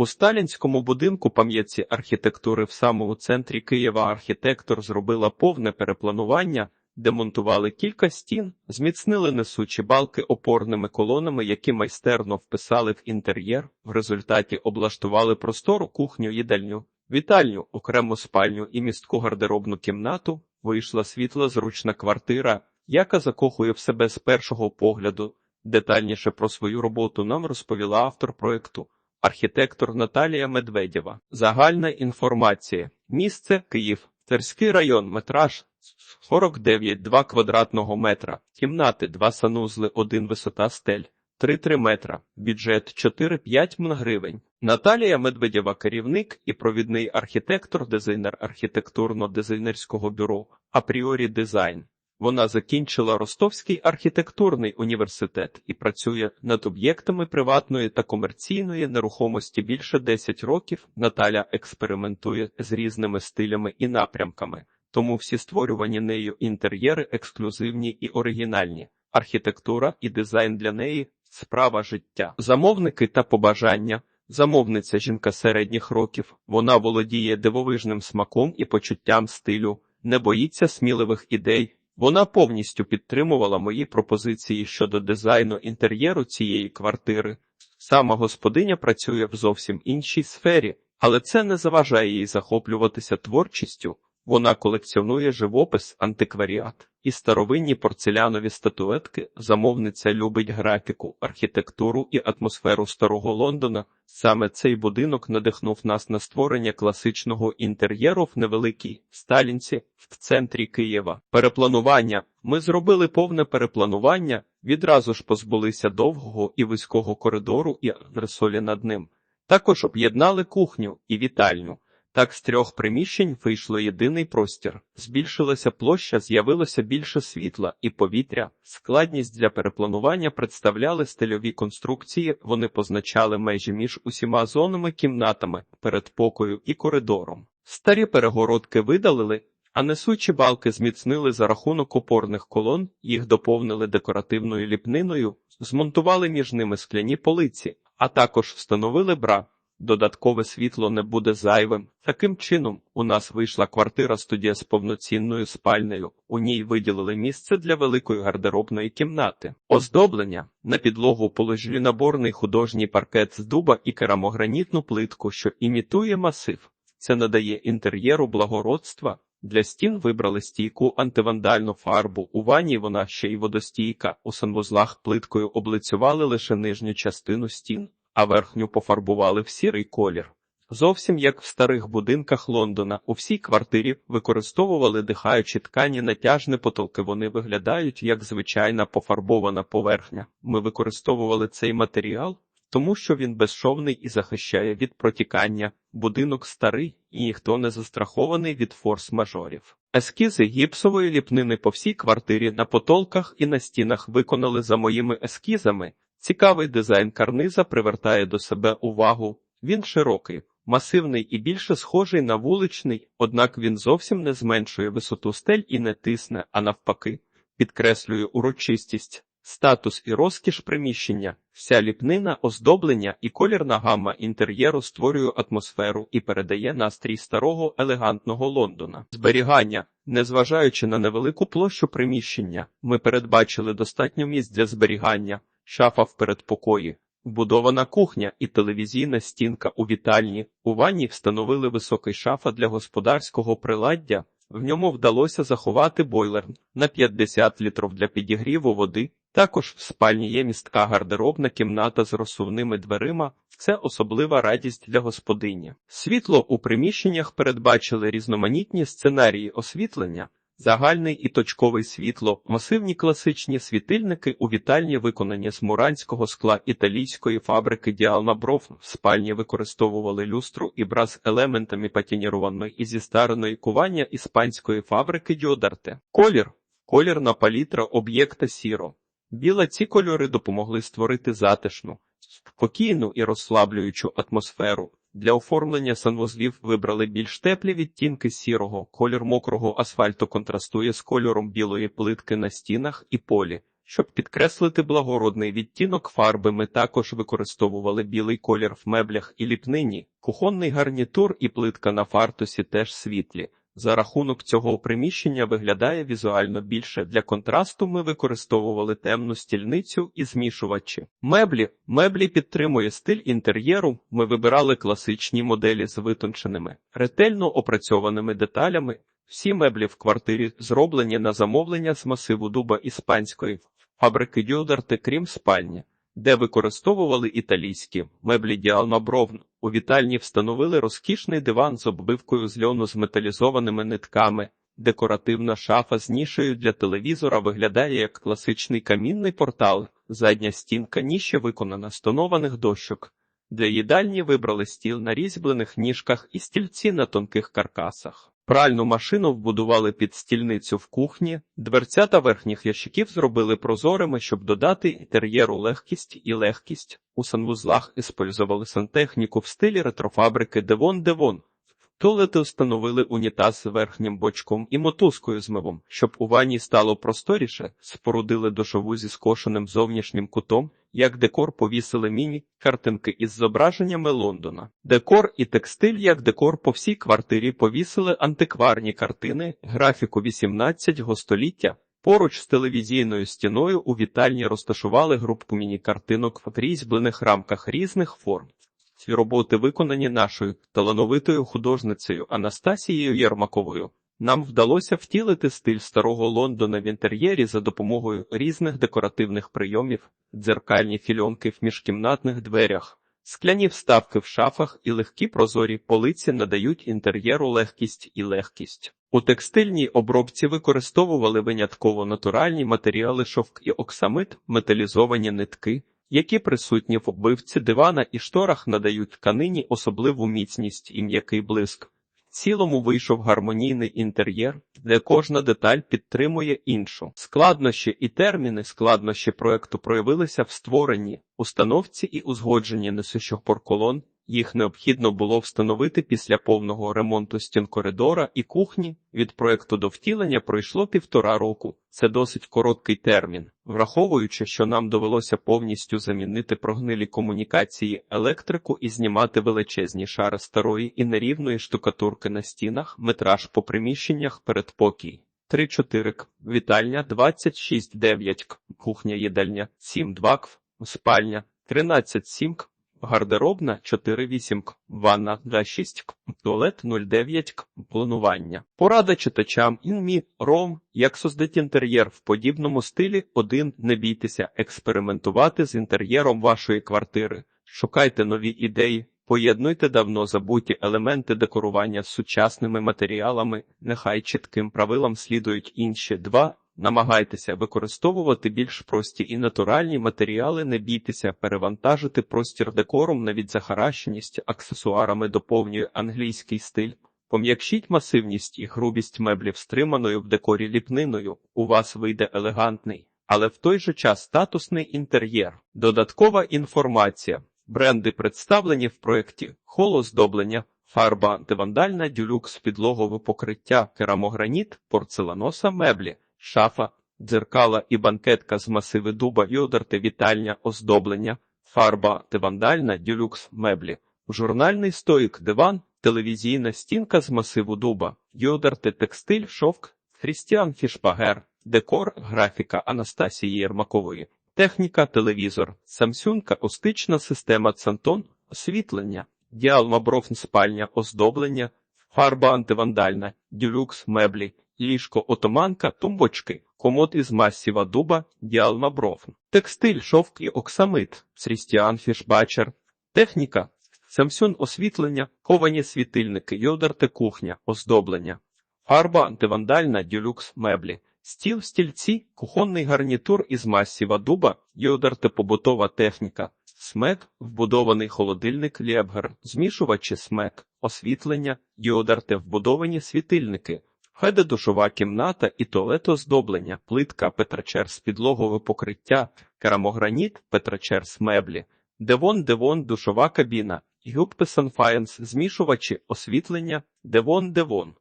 У сталінському будинку пам'ятці архітектури в самому центрі Києва архітектор зробила повне перепланування, демонтували кілька стін, зміцнили несучі балки опорними колонами, які майстерно вписали в інтер'єр. В результаті облаштували простору кухню, їдальню, вітальню, окрему спальню і містку гардеробну кімнату. Вийшла світла зручна квартира, яка закохує в себе з першого погляду. Детальніше про свою роботу нам розповіла автор проєкту. Архітектор Наталія Медведєва. Загальна інформація. Місце Київ. Терський район. Метраж 49,2 квадратного метра. Кімнати 2 санузли, 1 висота стель. 3-3 метра. Бюджет 4-5 мн гривень. Наталія Медведєва, керівник і провідний архітектор, дизайнер архітектурно-дизайнерського бюро Апріорі Дизайн. Вона закінчила Ростовський архітектурний університет і працює над об'єктами приватної та комерційної нерухомості більше 10 років. Наталя експериментує з різними стилями і напрямками, тому всі створювані нею інтер'єри ексклюзивні і оригінальні. Архітектура і дизайн для неї справа життя. Замовники та побажання. Замовниця жінка середніх років. Вона володіє дивовижним смаком і почуттям стилю, не боїться сміливих ідей. Вона повністю підтримувала мої пропозиції щодо дизайну інтер'єру цієї квартири. Сама господиня працює в зовсім іншій сфері, але це не заважає їй захоплюватися творчістю. Вона колекціонує живопис, антикваріат і старовинні порцелянові статуетки. Замовниця любить графіку, архітектуру і атмосферу старого Лондона. Саме цей будинок надихнув нас на створення класичного інтер'єру в невеликій сталінці в центрі Києва. Перепланування. Ми зробили повне перепланування, відразу ж позбулися довгого і вузького коридору і антресолі над ним. Також об'єднали кухню і вітальню. Так з трьох приміщень вийшло єдиний простір, збільшилася площа, з'явилося більше світла і повітря. Складність для перепланування представляли стильові конструкції, вони позначали межі між усіма зонами, кімнатами, передпокою і коридором. Старі перегородки видалили, а несучі балки зміцнили за рахунок опорних колон, їх доповнили декоративною ліпниною, змонтували між ними скляні полиці, а також встановили бра. Додаткове світло не буде зайвим. Таким чином, у нас вийшла квартира студія з повноцінною спальнею. У ній виділили місце для великої гардеробної кімнати. Оздоблення на підлогу положили наборний художній паркет з дуба і керамогранітну плитку, що імітує масив. Це надає інтер'єру благородства. Для стін вибрали стійку антивандальну фарбу. У ванні вона ще й водостійка. У санвузлах плиткою облицювали лише нижню частину стін а верхню пофарбували в сірий колір. Зовсім як в старих будинках Лондона, у всій квартирі використовували дихаючі ткані натяжні потолки. Вони виглядають як звичайна пофарбована поверхня. Ми використовували цей матеріал, тому що він безшовний і захищає від протікання. Будинок старий і ніхто не застрахований від форс-мажорів. Ескізи гіпсової ліпнини по всій квартирі на потолках і на стінах виконали за моїми ескізами. Цікавий дизайн карниза привертає до себе увагу. Він широкий, масивний і більше схожий на вуличний, однак він зовсім не зменшує висоту стель і не тисне, а навпаки, підкреслює урочистість, статус і розкіш приміщення, вся ліпнина, оздоблення і колірна гамма інтер'єру створює атмосферу і передає настрій старого елегантного Лондона. Зберігання. Незважаючи на невелику площу приміщення, ми передбачили достатньо місць для зберігання шафа в передпокої, вбудована кухня і телевізійна стінка у вітальні. У ванні встановили високий шафа для господарського приладдя. В ньому вдалося заховати бойлер на 50 літрів для підігріву води. Також в спальні є містка гардеробна кімната з розсувними дверима. Це особлива радість для господині. Світло у приміщеннях передбачили різноманітні сценарії освітлення. Загальний і точковий світло, масивні класичні світильники у вітальні виконані з муранського скла італійської фабрики Діалмабров. В спальні використовували люстру і бра з елементами патінірованої і зістареної кування іспанської фабрики Діодарте. Колір колірна палітра об'єкта сіро. Біла ці кольори допомогли створити затишну, спокійну і розслаблюючу атмосферу. Для оформлення санвузлів вибрали більш теплі відтінки сірого, колір мокрого асфальту контрастує з кольором білої плитки на стінах і полі, Щоб підкреслити благородний відтінок фарби, ми також використовували білий колір в меблях і ліпнині. Кухонний гарнітур і плитка на фартусі теж світлі. За рахунок цього приміщення виглядає візуально більше. Для контрасту ми використовували темну стільницю і змішувачі. Меблі. Меблі підтримує стиль інтер'єру. Ми вибирали класичні моделі з витонченими, ретельно опрацьованими деталями. Всі меблі в квартирі зроблені на замовлення з масиву дуба іспанської фабрики Дюдарти, крім спальні, де використовували італійські меблі Діалма Бровн. У вітальні встановили розкішний диван з оббивкою з льону з металізованими нитками. Декоративна шафа з нішею для телевізора виглядає як класичний камінний портал. Задня стінка ніші виконана з тонованих дощок. Для їдальні вибрали стіл на різьблених ніжках і стільці на тонких каркасах. Пральну машину вбудували під стільницю в кухні, дверцята верхніх ящиків зробили прозорими, щоб додати інтер'єру легкість і легкість. У санвузлах іспользували сантехніку в стилі ретрофабрики Девон Девон. Туалети встановили унітаз з верхнім бочком і мотузкою з мивом, щоб у ванні стало просторіше, спорудили душову зі скошеним зовнішнім кутом, як декор повісили міні-картинки із зображеннями Лондона. Декор і текстиль, як декор по всій квартирі повісили антикварні картини, графіку 18 століття. Поруч з телевізійною стіною у вітальні розташували групку міні-картинок в різьблених рамках різних форм. Ці роботи виконані нашою талановитою художницею Анастасією Єрмаковою. Нам вдалося втілити стиль старого Лондона в інтер'єрі за допомогою різних декоративних прийомів, дзеркальні фільонки в міжкімнатних дверях, скляні вставки в шафах і легкі прозорі полиці надають інтер'єру легкість і легкість. У текстильній обробці використовували винятково натуральні матеріали шовк і оксамит, металізовані нитки, які присутні в оббивці дивана і шторах надають тканині особливу міцність і м'який блиск. Цілому вийшов гармонійний інтер'єр, де кожна деталь підтримує іншу. Складнощі і терміни складнощі проекту проявилися в створенні, установці і узгодженні несущих порколон. Їх необхідно було встановити після повного ремонту стін коридора і кухні. Від проекту до втілення пройшло півтора року. Це досить короткий термін, враховуючи, що нам довелося повністю замінити прогнилі комунікації, електрику і знімати величезні шари старої і нерівної штукатурки на стінах, метраж по приміщеннях передпокій. 3-4 к, вітальня 26-9 к, кухня їдальня 7-2 к, спальня 13-7 к, гардеробна 4-8 к, ванна 2-6 к, туалет 0-9 к, планування. Порада читачам. Інмі, ром, як создати інтер'єр. В подібному стилі, один. Не бійтеся експериментувати з інтер'єром вашої квартири, шукайте нові ідеї. Поєднуйте давно забуті елементи декорування з сучасними матеріалами, нехай чітким правилам слідують інші. Два. Намагайтеся використовувати більш прості і натуральні матеріали, не бійтеся перевантажити простір декором, навіть захаращеність аксесуарами доповнює англійський стиль. Пом'якшіть масивність і грубість меблів стриманою в декорі ліпниною. У вас вийде елегантний, але в той же час статусний інтер'єр. Додаткова інформація. Бренди представлені в проєкті холоздоблення, фарба антивандальна, дюлюкс, підлогове покриття, керамограніт, порцеланоса, меблі, шафа, дзеркала і банкетка з масиви дуба, йодерти, вітальня, оздоблення, фарба антивандальна, дюлюкс, меблі, журнальний стоїк, диван, телевізійна стінка з масиву дуба, йодерти, текстиль, шовк, Хрістіан Фішпагер, декор, графіка Анастасії Єрмакової. Техніка, телевізор, Samsung акустична система Цантон, освітлення, діалма бровн спальня, оздоблення, фарба антивандальна, дюлюкс, меблі, ліжко, отоманка, тумбочки, комод із масіва дуба, діалма бровн, текстиль, шовк і оксамит, Срістіан Фішбачер, техніка, Samsung освітлення, ковані світильники, йодарте кухня, оздоблення, фарба антивандальна, дюлюкс, меблі. Стіл, стільці, кухонний гарнітур із масіва дуба, йодарте побутова техніка, смек, вбудований холодильник Лєбгер, змішувачі смек, освітлення, йодарте вбудовані світильники, хеде душова кімната і туалет оздоблення, плитка Петрачерс підлогове покриття, керамограніт Петрачерс меблі, девон девон душова кабіна, Юппе Санфаєнс змішувачі, освітлення, девон девон.